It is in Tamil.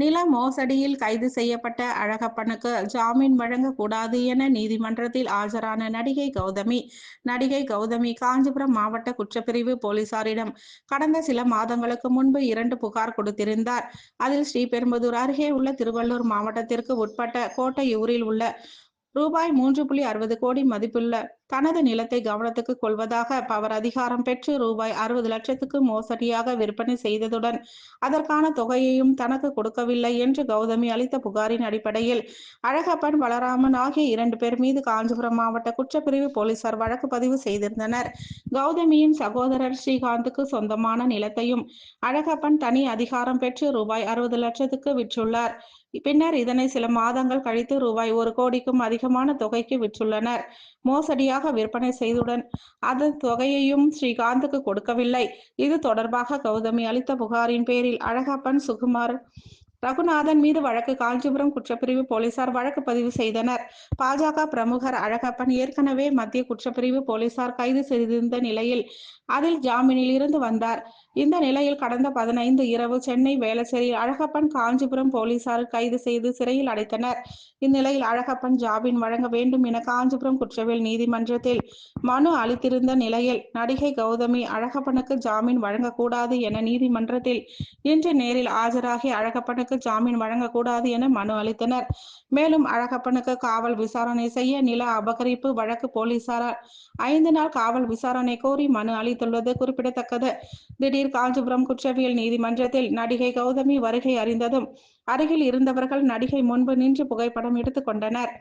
நில மோசடியில் கைது செய்யப்பட்ட அழகப்பனுக்கு ஜாமீன் வழங்கக்கூடாது என நீதிமன்றத்தில் ஆஜரான நடிகை கௌதமி. நடிகை கௌதமி காஞ்சிபுரம் மாவட்ட குற்றப்பிரிவு போலீசாரிடம் கடந்த சில மாதங்களுக்கு முன்பு இரண்டு புகார் கொடுத்திருந்தார். அதில் ஸ்ரீபெரும்புதூர் அருகே உள்ள திருவள்ளூர் மாவட்டத்திற்கு உட்பட்ட கோட்டையூரில் உள்ள ரூபாய் மூன்று புள்ளி அறுபது கோடி மதிப்புள்ள தனது நிலத்தை கவனத்துக்கு கொள்வதாக பவர் அதிகாரம் பெற்று ரூபாய் அறுபது லட்சத்துக்கு மோசடியாக விற்பனை செய்ததுடன் அதற்கான தொகையையும் தனக்கு கொடுக்கவில்லை என்று கௌதமி அளித்த புகாரின் அடிப்படையில் அழகப்பன் பலராமன் ஆகிய இரண்டு பேர் மீது காஞ்சிபுரம் மாவட்ட குற்றப்பிரிவு போலீசார் வழக்கு பதிவு செய்திருந்தனர். கௌதமியின் சகோதரர் ஸ்ரீகாந்துக்கு சொந்தமான நிலத்தையும் அழகப்பன் தனி அதிகாரம் பெற்று ரூபாய் அறுபது லட்சத்துக்கு விற்றுள்ளார். பின்னர் இதனை சில மாதங்கள் கழித்து ரூபாய் ஒரு கோடிக்கும் அதிகமான தொகைக்கு விற்றுள்ளனர். மோசடியாக விற்பனை செய்துடன் அதன் தொகையையும் ஸ்ரீகாந்துக்கு கொடுக்கவில்லை. இது தொடர்பாக கௌதமி அளித்த புகாரின் பேரில் அழகப்பன் சுகுமார் ரகுநாதன் மீது வழக்கு காஞ்சிபுரம் குற்றப்பிரிவு போலீசார் வழக்கு பதிவு செய்தனர். பாஜக பிரமுகர் அழகப்பன் ஏற்கனவே மத்திய குற்றப்பிரிவு போலீசார் கைது செய்திருந்த நிலையில் அதில் ஜாமீனில் இருந்து வந்தார். இந்த நிலையில் கடந்த பதினைந்து இரவு சென்னை வேளச்சேரியில் அழகப்பன் காஞ்சிபுரம் போலீசார் கைது செய்து சிறையில் அடைத்தனர். இந்நிலையில் அழகப்பன் ஜாமீன் வழங்க வேண்டும் என காஞ்சிபுரம் குற்றவியல் நீதிமன்றத்தில் மனு அளித்திருந்த நிலையில் நடிகை கௌதமி அழகப்பனுக்கு ஜாமீன் வழங்கக்கூடாது என நீதிமன்றத்தில் இன்று நேரில் ஆஜராகி அழகப்பனுக்கு ஜாமீன் வழங்கக்கூடாது என மனு அளித்தனர். மேலும் அழகப்பனுக்கு காவல் விசாரணை செய்ய நில அபகரிப்பு வழக்கு போலீசாரால் ஐந்து நாள் காவல் விசாரணை கோரி மனு அளித்துள்ளது குறிப்பிடத்தக்கது. திடீர் காஞ்சிபுரம் குற்றவியல் நீதிமன்றத்தில் நடிகை கௌதமி வருகை அறிந்ததும் அருகில் இருந்தவர்கள் நடிகை முன்பு நின்று புகைப்படம் எடுத்துக் கொண்டனர்.